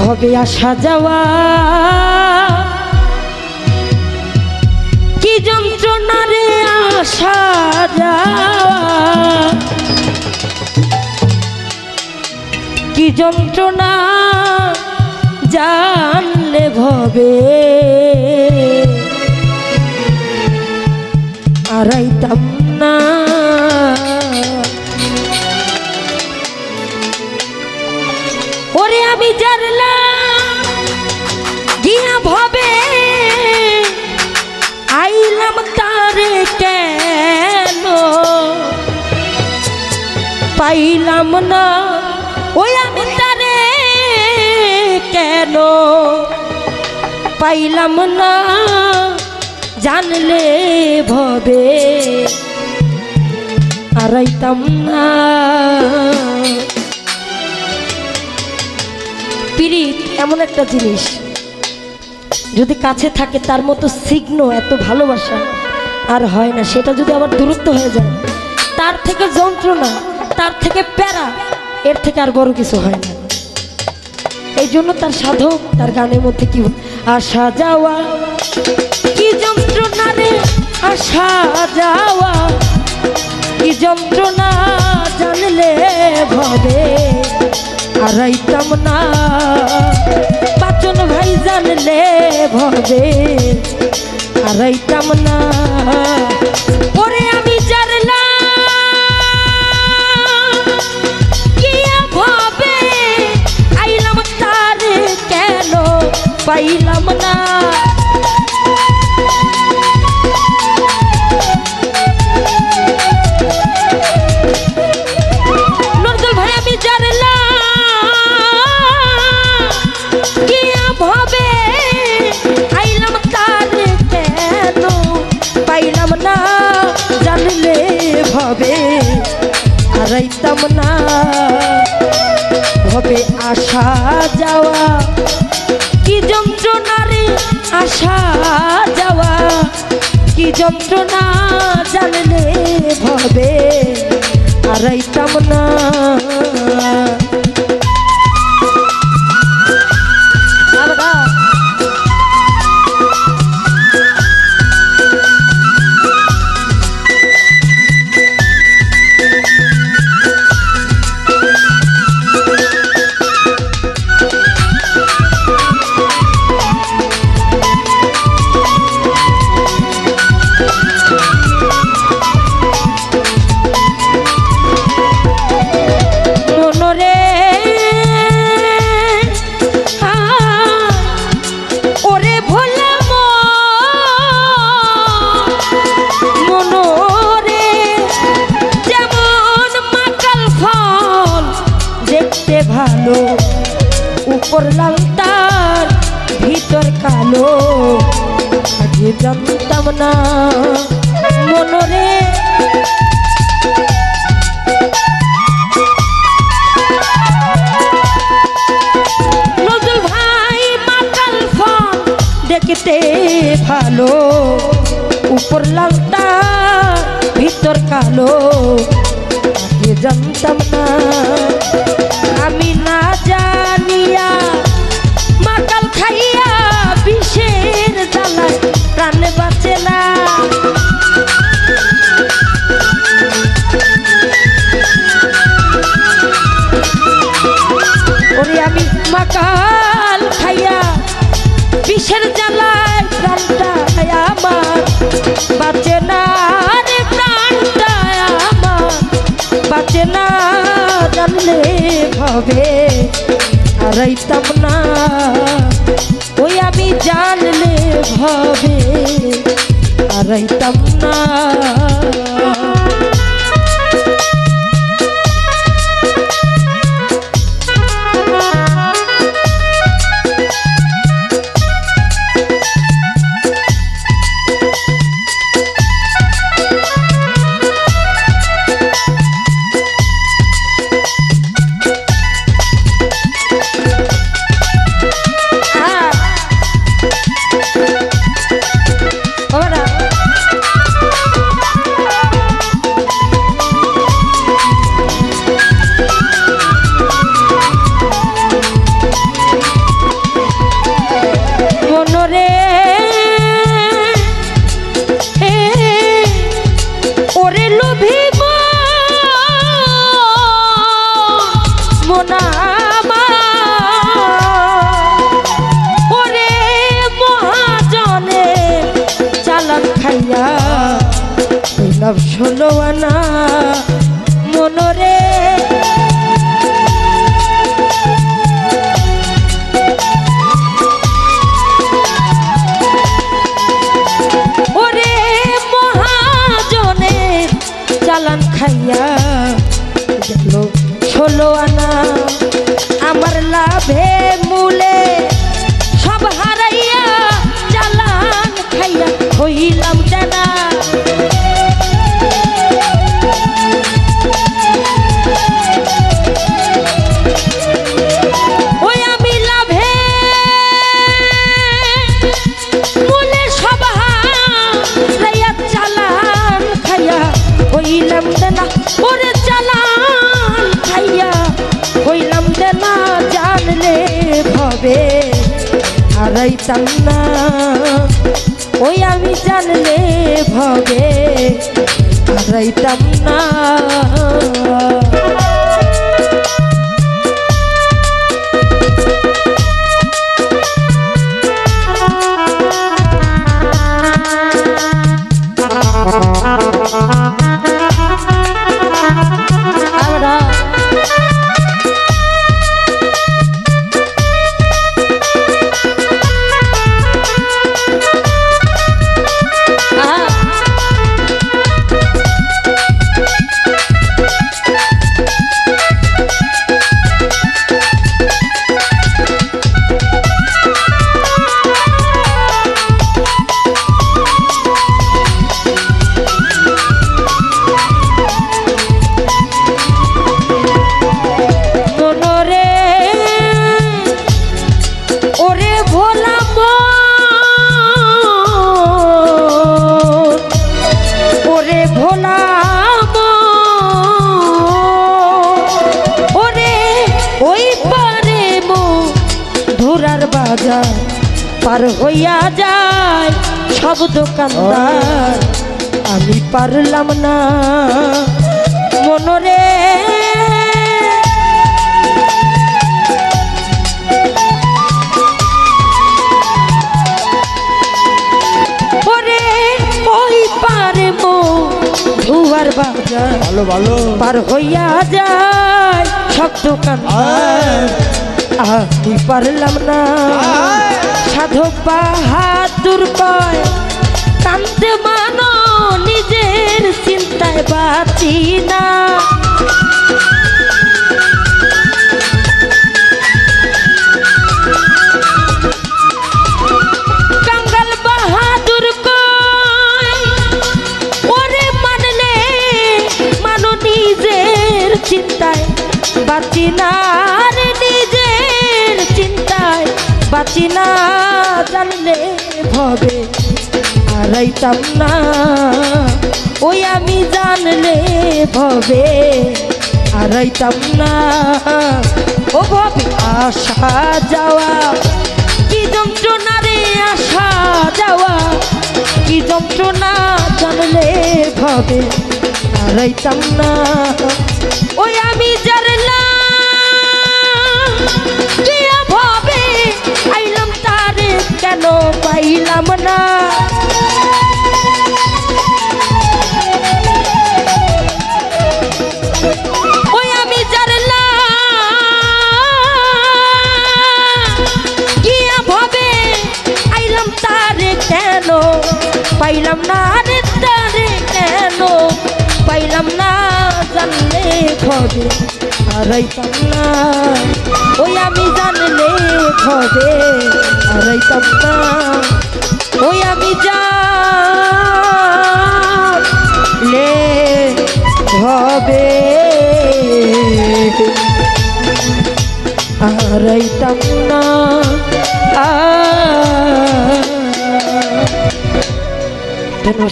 ভবে আসা যাওয়া কি যন্ত্রণা রে আসা যাওয়া? কি যন্ত্রণা জানলে ভবে? আড়াইতাম না গিয়া ভবে আইলাম তারে কেন? পাইলাম না, ওই আমি তারে কেন? পাইলাম না, জানলে ভবে আড়াইতাম না। এমন একটা জিনিস। যদি কাছে থাকে তার মতো সিগ্ন, এত ভালোবাসা, আর হয় না। সেটা যদি আবার দূরত্ব হয়ে যায়, তার থেকে যন্ত্রণা, তার থেকে প্যারা, এর থেকে আর বড় কিছু হয় না। এই জন্য তার সাধক, তার গানের মধ্যে কি আসা যাওয়া, কি যন্ত্রণা রে? আসা যাওয়া, কি যন্ত্রণা জানলে ভবে আড়াইতাম না। ভবে আড়াইতাম না। ওরে আমি জানলাম কিয়া আইলাম তারে কেন পাইলাম না? আসা যাওয়া। কি যন্ত্রণা রে আসা যাওয়া? কি যন্ত্রণা জানলে ভবে? হারাইতাম না জানতাম না। মনরে দেখতে ভালো। উপর লালটা ভিতর কালো। জানতাম মাকাল খাইয়া বিষের জ্বালায় প্রাণটা আমার। বাঁচে না রে প্রাণটা আমার। বাঁচে না জানলে ভবে, হারাইতাম না। ওই আমি জানলে ভবে, হারাইতাম না। ষোলো হইলাম দেনা ওরে চালান খাইয়া হইলাম দেনা জানলে ভবে, হারাইতাম না। ওই আমি জানলে ভবে, হারাইতাম না। বাজার পার হইয়া যায় সব দোকানদার। আমি পারলাম না মনরে। ধুয়ার বাজার। ভালো ভালো। পার হইয়া যায় সব দোকান আমি পারলাম না। সাধক বাহাদুর কয় কান্দে মানো, নিজের চিন্তায় বাঁচি না। চিন্তায় বাঁচি না। না জানলে ভবে, হারাইতাম না। ওই আমি জানলে ভবে, হারাইতাম না। ও ভবে, আসা যাওয়া, কি যন্ত্রণা রে, আসা যাওয়া, কি যন্ত্রণা জানলে ভবে, হারাইতাম না। পাইলাম না রে তারে কেন? পাইলাম না জানলে ভবে হারাইতাম না। ওই আমি জানলে ভবে হারাইতাম না। ওই আমি জানলে ভবে হারাইতাম না। আ Ты